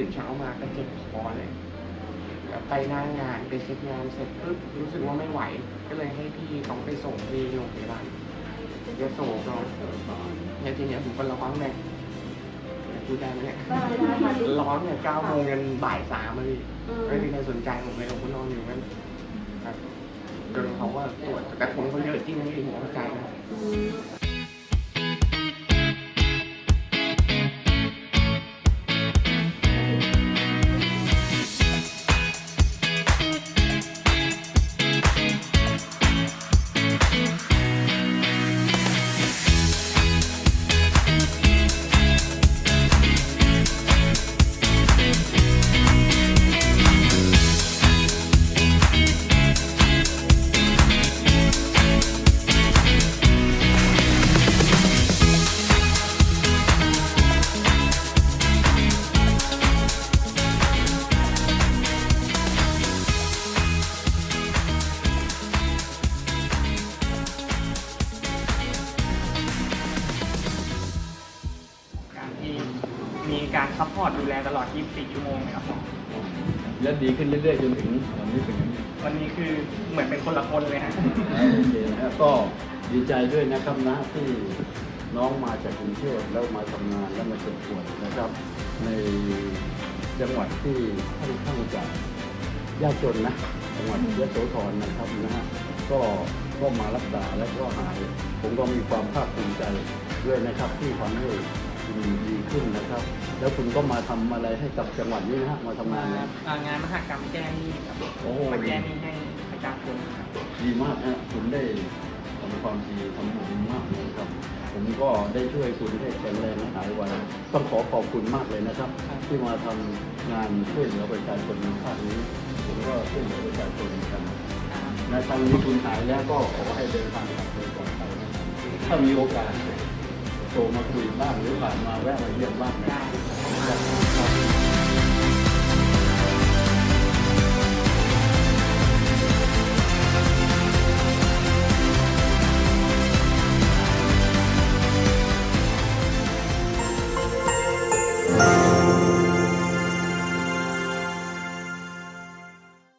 นึงมาแล้วก็ตื่นเช้ามาก็เจ็บคอเลยแล้วไปหน้างานไปเช็คงานเสร็จปุ๊บรู้สึกว่าไม่ไหว ก็เลยให้พี่ต้องไปส่งที่โรงพยาบาลเดี๋ยวส่งเราเนี่ยทีเนี้ยผมก็ร้องเลยพูดได้ไหมเนี่ยได้ได้ค่ะร้องเนี่ยเก้าโมงยันบ่ายสามเลยอืมไม่มีใครสนใจผมเลยผมนอนอยู่นั่นครับจนเขาว่าตรวจกระทงเขาเยอะจริงนะพี่ผมเข้าใจนะ มีการซัพพอร์ตดูแลตลอด 24 ชั่วโมงนะครับหมอและดีขึ้นเรื่อยๆจนถึงวันนี้เป็นอย่างนี้วันนี้คือเหมือนเป็นคนละคนเลยฮะนะโอเคนะครับก็ดีใจด้วยนะครับนะที่น้องมาจากกรุงเทพแล้วมาทำงานแล้วมาเจ็บป่วยนะครับ ในจังหวัดที่ค่อนข้างจะยากจนนะจังหวัดยะโสธรนะครับนะฮะก็ก็มารักษาแล้วก็หาย ผมก็มีความภาคภูมิใจด้วยนะครับที่ทำให้ คุณดีขึ้นนะครับ แล้วคุณก็มาทำอะไรให้กับจังหวัดนี้นะฮะมาทำงานนะอ่างานมหกรรมแก้หนี้ครับโอ้โห มาแก้หนี้ให้ประชาชนครับดีมากนะคุณได้ทำความดีทำบุญมากเลยครับ ผมก็ได้ช่วยคุณให้แข็งแรงและหายไวต้องขอขอบคุณมากเลยนะครับ ที่มาทำงานช่วยเหลือประชาชนในภาคนี้ ผมก็ช่วยเหลือประชาชนเหมือนกันในครั้งนี้คุณหายแล้วก็ขอให้เดินทางกลับโดยปลอดภัยนะครับถ้ามีโอกาส โทรมาคุยบ้างหรือผ่านมาแวะมาเยี่ยมบ้างได้